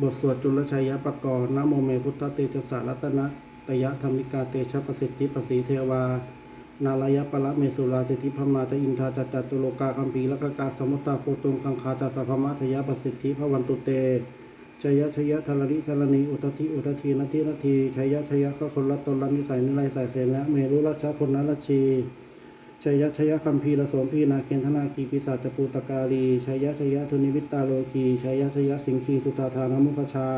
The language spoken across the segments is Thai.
บทสวดจุลชัยปกรณ์นะโมเมพุทธเตจสารัตนะตยะธรรมิกาเตชะประสิทธิประสีเทวา นาลายปะละเมสุราเติทิพมาตอินทาจัตตุโลกาคัมปีละกกาสมุตตาโพตุงคังคาตาสัพพมะทยะประสิทธิพวันตุเตชยะชยะธรณิธรณีอุทธิอุทธินาทีนาทีชยะชยะก็คนละตนละนิสัยนิไลสายเสนะเมรุราชพลนรชี ชยยะชยยะคัมภีร์ละโสมพีนาเกณธนาคีปิศาจปูตกาลีชยยะชยยะทุนิวิตตาโลกีชยยะชยยะสิงคีสุตาธานมุขชา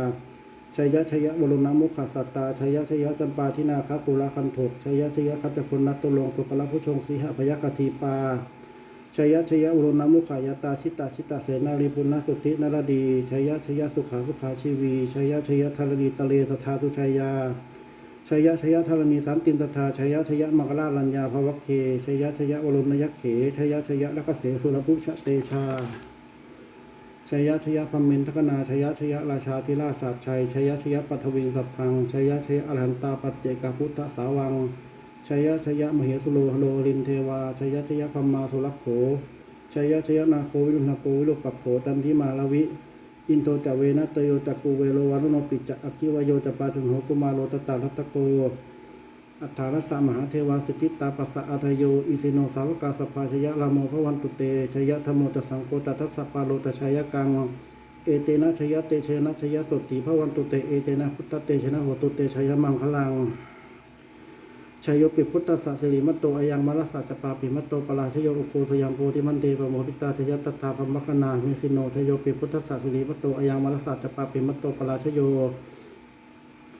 ชยยะชยยะวรุณมุขสัตตาชยยะชยยะจำปาทินาคกุลคันถกชยยะชยยะคัจจคุณนัตตุลงสุกลผู้ชงสีหพยกทีปาชยยะชยยะวรุณมุขายตาชิตาชิตาเสนาลีปุณณสุทธินรดีชยยะชยยะสุขาสุขาชีวีชยยะชยยะธรณีตะเลสทาตุชยา ชยยะชยยะธรณีสันตินตถาชยยะชยยะมังคลาลัญญาภวัคเคชยยะชยยะวรุณยักเขชยยะชยยะลักเสสุรภุชเตชาชยยะชยะพัมเมนทกนาชยยะชยะราชาธิราชสาบชัยชยยะชยะปัทวิงสัพพังชยยะชยะอรหันตาปัจเจกพุทธสาวังชยยะชยะมเหสุโลหโลลินเทวาชยยะชยะพัมมาสุรักโขชยยะชยะนาโควิรุณโกวิรุปัปโขตันทิมาลวิ อินโตจะเวนะเตโยจะกูเวโลวานุโนปิจะอคิวโยจะปาจุนโหกุมาโลตตาทัตโกอัฏฐารสมหาเทวาสิทธิตาปัสสะอัทโย อิสิโนสาวกาสภาชยะลามโมพระวันตุเตชยะธรรมโมตสังโกตทัสสะปาโลตชยกังเอเตนะชยะเตเชนะชยะสดติพระวันตุเต เอเตนะพุทธเตชนะโหตุเตชยะมังคลัง ชยโยปิพุทธสสะสิริมัตโตอายังมรสสะจปาปิมัตโตปราชโยอุโคสยังโพธิมันเดปโมพิตาชยตถาพมคณาเมสิโนชยโยปิพุทธสสะสิริมัตโตอายังมรสสะจปาปิมัตโตปราชโย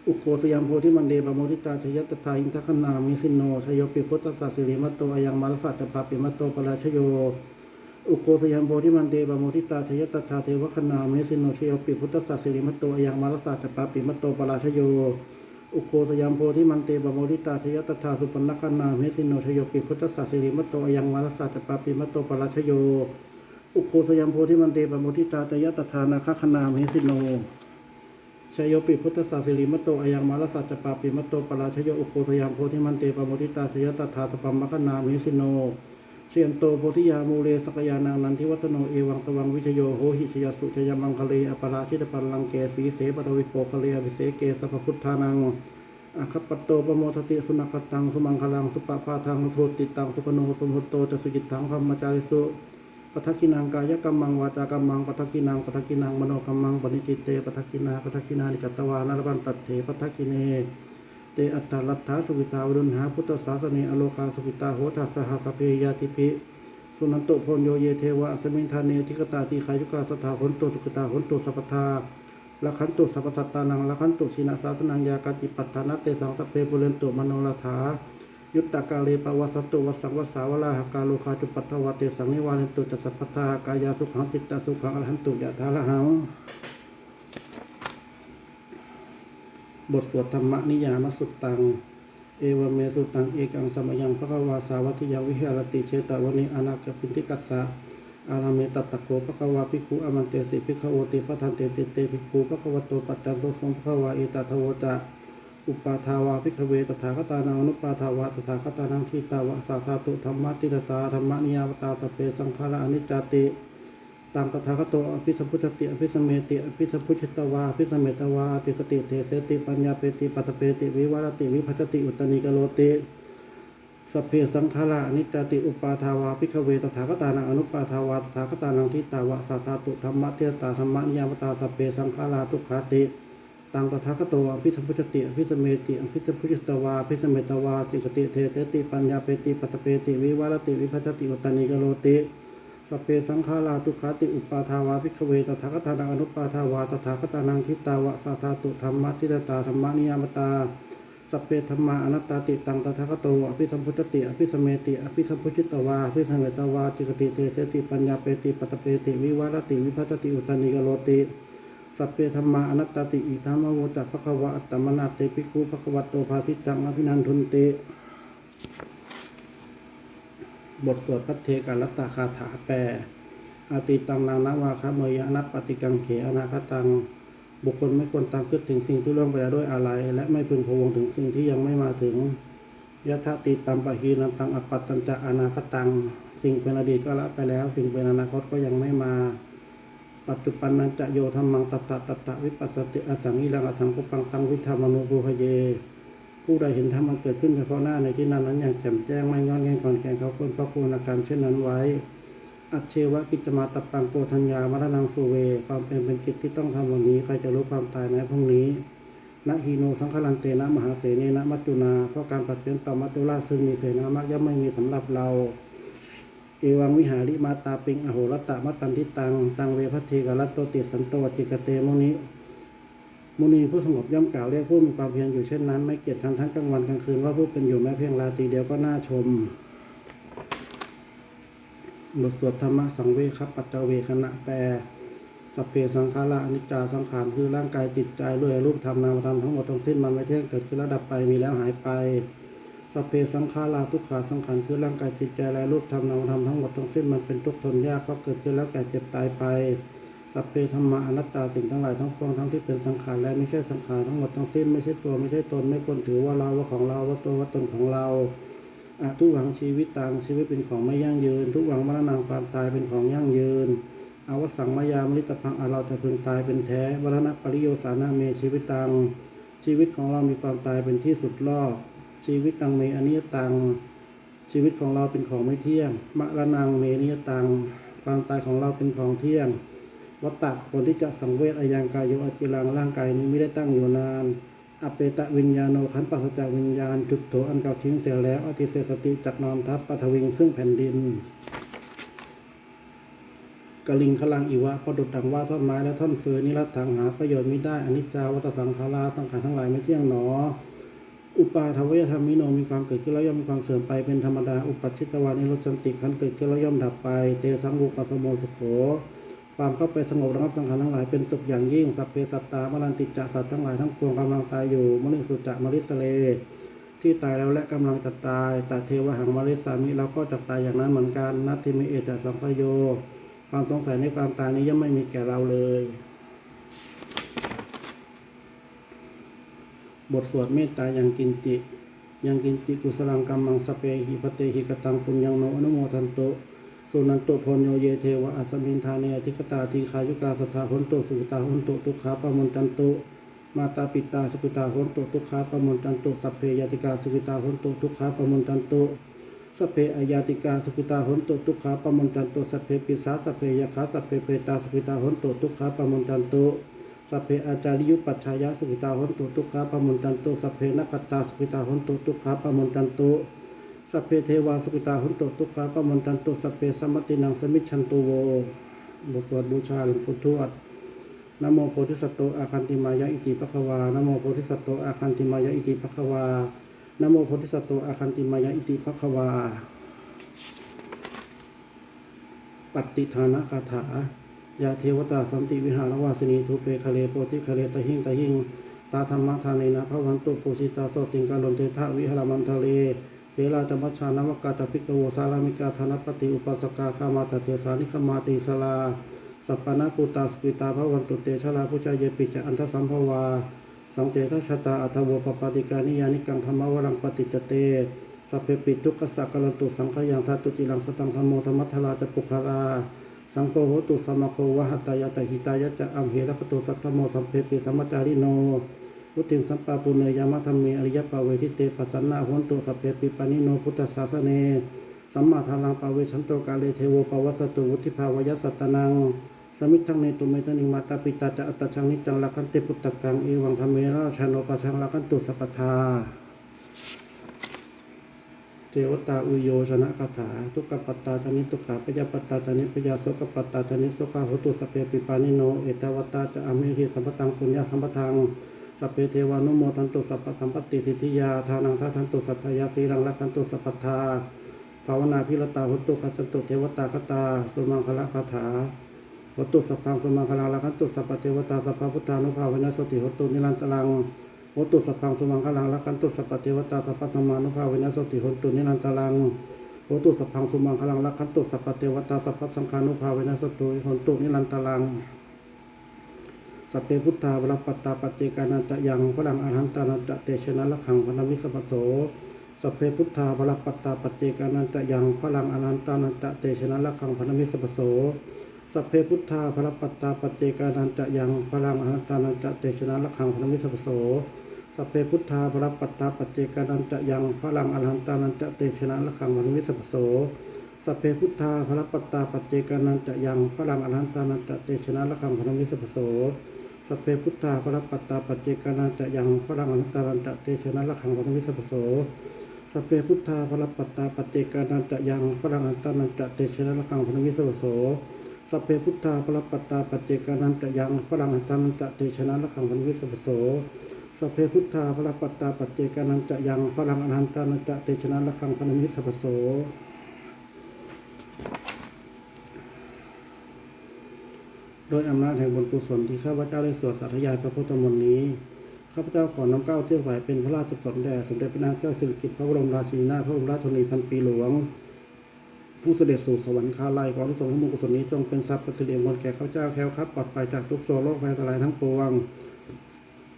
อุโคสยังโพธิมันเดปโมทิตาชยตถาอินทคณาเมสิโนชยโยปิพุทธสสะสิริมัตโตอายังมรสสะจปาปิมัตโตปราชโยอุโคสยังโพธิมันเดปโมทิตาชยตถาเทวคณาเมสิโนชยโยปิพุทธสสะสิริมัตโตอายังมรสสะจปาปิมัตโตปราชโย อุโคสยามโพธิมันเตบะโมทิตาชยตถาสุปนคนาเมสินโนชโยปิพุทธศาสิริมตโตอยังมารสัจปาปิมตโตปราชโย อุโคสยามโพธิมันเตบะโมทิตาชยตถานาคคนาเมสินโนชโยปิพุทธศาสิริมตโตอยังมารสัจปาปิมตโตปราชโยอุโคสยามโพธิมันเตบะโมทิตาชยตถาสปัมมคนาเมสินโน เชียนโตโพธิยามูเลสกยานังนันทิวัตโนเอวังตวังวิชโยโหหิชยสุชยมังคะเลอปราชิตปัลลังเกสีเสปตวิโปคะเลอภิเสเกสัพพุทธานังอาคัปปตโตปโมทติสุนักตังสุมังคลังสุปปาทังสุติตังสุปโนสุมุตโตจะสุจิตังพรหมจาริสุปทักขินังกายกรรมังวาจากรรมังปทักขินังปทักขินังมโนกรรมังปณิจิตเตปทักขินาปทักขินานิกัตวานารบันตัดเถปทักขิเน เตอัตตาลัทธาสุวิตาวรุณหาพุทธศาสเนอโลคาสุวิตาโหทัสสหัสเพยาติภิสุนันโตพลโยเยเทวะสมินทาเนทิกตาทีขายุกาสถาหนโตสุขตาหนโตสัพพทาละขันตุสัพพสัตตานังละขันตุชินาสาสนังยากาติปัฏฐานะเตสังสเพปุเรนตุมโนลาถายุตตากาเลปวัสตุวัสังวสาวลาหกาโลคาจุปัตถวเตสังนิวาเลนตุจัสสพพทากายาสุขังจิตตสุขังอรหันตุยะทาละหัง บทสวดธรรมนิยามสุตตัง เอวเมสุตัง เอกังสมยังพระวาสาวัติยาวิหารติเชตวนิอนาคปินติกัสสะอารามตัตตะโกภะควาภิกขุอมันเตสิภิกขโวติปะทันเตเตเตภิกขุภะควะโตปัจจันโสสมภะคะวาเอตตะโวจะอุปาทาวาภิกขเวตถาคตานังอนุปาทาวาตถาคตานังขีตาวะสาธาตุธรรมติตตาธรรมนิยามตาสเพสังขาระอนิจจติ ตังตถาคตอภิสัมพุทธติอภิสัมเมติอภิสัมพุทธตวาอภิสเมตวาติกติเทเสติปัญญาเปติปัตตเปติวิวารติวิภัจติอุตตนิกโลติสเพสังขารานิจติอุปาทาวาพิกเวตถาคตานังอนุปาทาวาตถาคตานังทิตาวะสัทธาตุธรรมะเทตาธรรมะนิยามตาสเพสังขาราทุกขาติตังตถาคตอภิสัมพุทธติอภิสมเมติอภิสัมพุทธตวาอภิสเมตวาจิกติเทเสติปัญญาเปติปัตตเปติวิวารติวิภัจติอุตตนิกโลติ สเพสังขาราทุขาติอุปาทาวาพิกเวตถาคตานังอนุปาทาวาตถาคตานังทิตาวะสัทธาตุธรรมะทิตตาธรรมนิยามตาสเพธรรมาอนัตตาติตังตถาคโตอภิสัมพุทธติอภิสมเมติอภิสัมพุชิตวาอภิสมเมตวาจิกติเตเสติปัญญาเปติปัตเปติวิวารติวิภัตติอุตตนิกโลติสัพเพธรรมาอนัตตาติอิธรรมโวจัพพะควะอัตตมนาเตปิกุภคะวะโตภาสิตังอภินันทุนเต บทสวดพัทเทกาลัตตาคาถาแปรอาติตังนางนาวาคะเมยอนัปปฏิกังเขอนาคตัง บุคคลไม่ควรตามคิดถึงสิ่งที่ล่วงไปแล้วด้วยอะไร และไม่พึงพวงถึงสิ่งที่ยังไม่มาถึงยะทะติตัมปะฮีนันตังอปปัตตัญจะอนาคตัง สิ่งเป็นอดีตก็ละไปแล้ว สิ่งเป็นอนาคตก็ยังไม่มา ปัจจุปันนันจะโยธรรมังตัตตะตัตตะวิปัสสติอสังอิรังอสังกุปังตังวิธรรมโนภูพเย ผู้ใดเห็นธรรมมันเกิดขึ้นเฉพาะหน้าในที่นั้นนั้นอย่างแจ่มแจ้งไม่งอนแงงก่อนแข่งเขาคนพระคุณอาการเช่นนั้นไว้ อัจเชวะกิจมาตปังโกธัญญามรณังสุเว ความเป็นเป็นกิจที่ต้องทำวันนี้ใครจะรู้ความตายในพรุ่งนี้นะฮีโนสังฆลันเตนะมหาเสนนะมัจจุนา เพราะการปฏิเปลี่ยนต่อมัจจุราชซึ่งมีเสนามากย่อมไม่มีสำหรับเราเอวังวิหาริมาตาปิงอโหรตะมัตตันทิตัง ตังเวพัทเทกรัตโตติสันโตวจิกเตมุนิ มุนีผู้สงบย่อมกล่าวเรียกผู้มีความเพียรอยู่เช่นนั้น ไม่เกียจคันทั้งกลางวันกลางคืนว่าผู้เป็นอยู่แม้เพียงราตรีเดียวก็น่าชมบทสวดธรรมะสังเวคปัจจเวคณะแปลสัพเพสังขาระอนิจจาสังขารคือร่างกายจิตใจด้วยรูปธรรมนามธรรมทั้งหมดทั้งสิ้นมันไม่เที่ยงเกิดขึ้นแล้วดับไปมีแล้วหายไปสัพเพสังขาราทุกขาสังขารคือร่างกายจิตใจและรูปธรรมนามธรรมทั้งหมดทั้งสิ้นมันเป็นทุกข์ทนยากเพราะเกิดขึ้นแล้วแก่เจ็บตายไป สัพเพธรรมะอนัตตาสิ่งทั้งหลายทั้งปวงทั้งที่เป็นสังขารและไม่ใช่สังขารทั้งหมดทั้งสิ้นไม่ใช่ตัวไม่ใช่ตนไม่ควรถือว่าเราว่าของเราว่าตัวว่าตนของเราอทุกหวังชีวิตต่างชีวิตเป็นของไม่ยั่งยืน ทุกหวังมรณะความตายเป็นของยั่งยืนอาวสังมายามลิตพังอเราจะพึงตายเป็นแท้วรณะปริโยสานาเมชีวิตตังชีวิตของเรามีความตายเป็นที่สุดรอบชีวิตตังเมอนิยตังชีวิตของเราเป็นของไม่เที่ยงมรณังเมนิยตังความตายของเราเป็นของเที่ยง วัตตะคนที่จะสังเวชอายังกายโยอจิรังร่างกายนี้ไม่ได้ตั้งอยู่นานอเปตะวิญญาโนขันปัสจาวิญญาณจุดโถอันเก่าทิ้งเสียแล้วอติเสสติจักนอนทับปฐวิงซึ่งแผ่นดินกลิงขลังอีวะประดุดดังว่าท่อนไม้และท่อนเฟืนนิรัตถังหาประโยชน์ไมิได้อนิจจาวัตสังขาราสังขารทั้งหลายไม่เที่ยงหนอ อุปาทวยธรรมิโนมีความเกิดขึ้นแล้วย่อมมีความเสื่อมไปเป็นธรรมดาอุปัชชิตวานิโรจันติขันเกิดขึ้นแล้วย่อมดับไป เตสังบุปัสสโมสุโข ความเข้าไปสงบระงับสังขารทั้งหลายเป็นสุขอย่างยิ่ง สัพเพสัตตามรันติจะสัตว์ทั้งหลายทั้งปวงกำลังตายอยู่มนิสุจะมริสเล ที่ตายแล้วและกำลังจะตายแต่เทวหังมริสามิเราก็จะตายอย่างนั้นเหมือนกันนัตทิมิเอจสังคโย ความสงสัยในความตายนี้ย่อมไม่มีแก่เราเลย บทสวดเมตตาอยังกินจิยังกินจิกุสลังกัมมังสเปหิปเตหิกตังปุญญังโนอนุโมทันโต สุนันโตพลโยเยเทวะอัสมินทาเนอธิกตาทีขายุกาสทธาหุนโตสุตาหุนโตทุกขาปมนจันโตมาตาปิตาสุขิตาหุนโตทุกขาปมนจันโตสัพเพยติกาสุขิตาหุนโตทุกขาปมนจันโตสัพเพอายาติกาสุขิตาหุนโตทุกขาปมนจันโตสัพเพปิสาสัพเพยคาสัพเพเปตาสุขิตาหุนโตทุกขาปมนจันโตสัพเพอาจาริยุปัจฉายะสุขิตาหนโตทุกขาปมุนตันโตสัพเพนักตาสุขิตาหนโตทุกขาปมุนตันโต สัพเพเทวาสุขิตาหนตุทุกขาปะมุนตันตุสัพเพสมมตินังสมิชันตุโวบทสวดบูชาหลวงปู่ทวดนโมโพธิสัตโตอาคันติมายะอิติภควานโมโพธิสัตโตอาคันติมายะอิติภควานโมโพธิสัตโตอาคันติมายะอิติภควา ปฏิทานะคาถายาเทวตาสันติวิหารวาสินีทุเปคะเลโพธิคะเลตะหิงตะหิงตาธรรมะทานีนะพระวันตุปุสิตาโสติงกาลนเตทะวิหารมันทะเล เทราจมัชชานวกาตพิกโวสารามิกาธนปฏิอุปสกาคามาตเตสานิคมาติสลาสัปปนาปุตตาสกิตาพระวันตุเตชะลาพุจายเยปิจะอันทสัมภวา สังเจทชะตาอัทวปปาติกานิยานิกังธรรมวรังปฏิจเตสัพเพปิทุกขสักกลตุสังขยังทัตุติลังสตังธรรมโมธรรมัทธราจะปุคาราสังโฆโหตุสมโควะหัตตายะตหิตายะจะอัมเหระปตุสัตโมสัมเพปิสัมมจาริโน วุติสัมปาปุเนยามะธรรมเมอริยปาเวทิเตปัสสนาโหนตุสัพเพปิปานิโนพุทธศาสเนสัมมาทารังปาเวชันโตกาเลเทโวปวัสตุวุติภาวยสัตตนังสมิทังในตุเมตนิมาตาปิตาจะอัตชังนิจังลักขันติพุตตะกังเอวังธรรมเมราชาโนปะชังลักขันตุสัพทาเทวตาอุโยชนะคาถาทุกขปัตตานิทุกขาปยาปัตตานิปยาโสกปัตตานิโสกาหุตุสเพปิปานิโนเอตวัตตาจะอเมหิสัมปตังปุญญาสัมปทัง สัพเพเทวานุโมทันตุสัพพสัมปติสิทธิยาทานังทัทันตุสัทธยาสีรังรักขันตุสัพพทาภาวนาพิรตาหุตุขัจตุเทวตาคตาสุมังคละคาถาหุตุสัพพังสุมังคลังรักขันตุสัพพเทวตาสัพพพุทธานุภาวนสติหุตุนิรันตรังโหตุสัพพังสุมังคลังรักขันตุสัพพเทวตาสัพพธรรมานุภาเวนสติโหตุนิรันตรังโหตุสัพพังสุมังคลังรักขันตุสัพพเทวตาสัพพสังฆานุภาเวนสตุโหตุนิรันตรัง สัพเพพุทธาวรปัตตาปัจเจกานันจะยังพลังอรหันตานันจะเตชนะละขังพนวิสปโสสัพเพพุทธาวรปัตตาปัจเจกานันจะยังพลังอรหันตานันจะเตชนะละขังพนวิสปโสสัพเพพุทธาพระปัตตาปัจเจกานันจะยังพลังอหันตานันจะเตชนะละขังพระมิสัพพโสสัพเพพุทธาพระปัตตาปัจเจกานันจะยังพลังอรหันตานันจะเตชนะละขังพระมิสัพพโสสัพเพพุทธาพระปัตตาปัจเจกานันจะยังพลังอรหันตานันจะเตชนะละขังพระมิสัพพโส สเพพุทธาพระปัตตาปัจเจกานันจะยังพลังอรหันตานันจะเตชนะละขังพระมิสัพโสสเพพุทธาพระปัตตาปัจเจกานันจะยังพลังอรหันตานันจะเตชนะละขังพระมิสัพโสสเพพุทธาพระปัตตาปัจเจกานันจะยังพลังอรหันตานันจะเตชนะละขังพระมิสัพโสสเพพุทธาพระปัตตาปัจเจกานันจะยังพระลังอรหันตานันจะเตชนะละขังพระมิสัพพโส โดยอำนาจแห่งบุญกุศลที่ข้าพเจ้าได้สวดสาธยายพระพุทธมนต์นี้ ข้าพเจ้าขอน้อมเกล้าเที่ยวไหวเป็นพระราชกุศลแด่สมเด็จพระนางเจ้าสิริกิติ์พระบรมราชินีนาถพระบรมราชชนนีพันปีหลวง ผู้เสด็จสู่สวรรคาลัยขอทุกสงฆ์บุญกุศลนี้จงเป็นทรัพย์ประสิทธิ์มงคลแก่ข้าพเจ้าแค้วคลัดปลอดภัยจากทุกโศกโรคภัยอันตรายทั้งปวง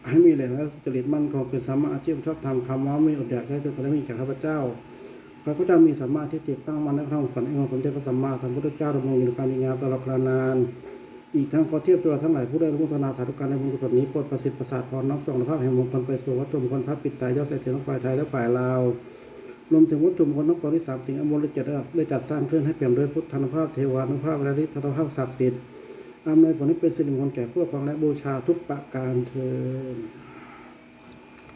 ให้มีแหล่งและจริตมั่นคงเป็นสมมาอาชีพชอบทำคำว่าไม่อดอยากใช้จนกระทั่งมีแก่ข้าพเจ้าข้าพเจ้ามีสัมมาทิฏฐิตั้งมั่นในพระธรรมสันของสมเด็จพระสัมมาสัมพุทธเจ้าดำรงอยู่ในการมีงามตลอดกาลนาน อีกทั้งขอเทียบตัวทั้งหลายผู้ได้ร่วมพัฒนาสาธุการในบุญกุศลนี้โปรดประสิทธิ์ประสาทพรน้อมส่งภาพแห่งมงคลไปสู่วัตถุมงคลพระปิดตายยอดเศรษฐีทั้งฝ่ายไทยและฝ่ายลาวรวมถึงวัตถุมงคลนักปริสามสิ่งอมรเจตได้จัดสร้างขึ้นให้เปี่ยมด้วยพุทธานุภาพเทวานุภาพและฤทธานุภาพศักดิ์สิทธิ์อำนวยผลให้เป็นสิริมงคลแก่ผู้ครองและบูชาทุกประการเทอ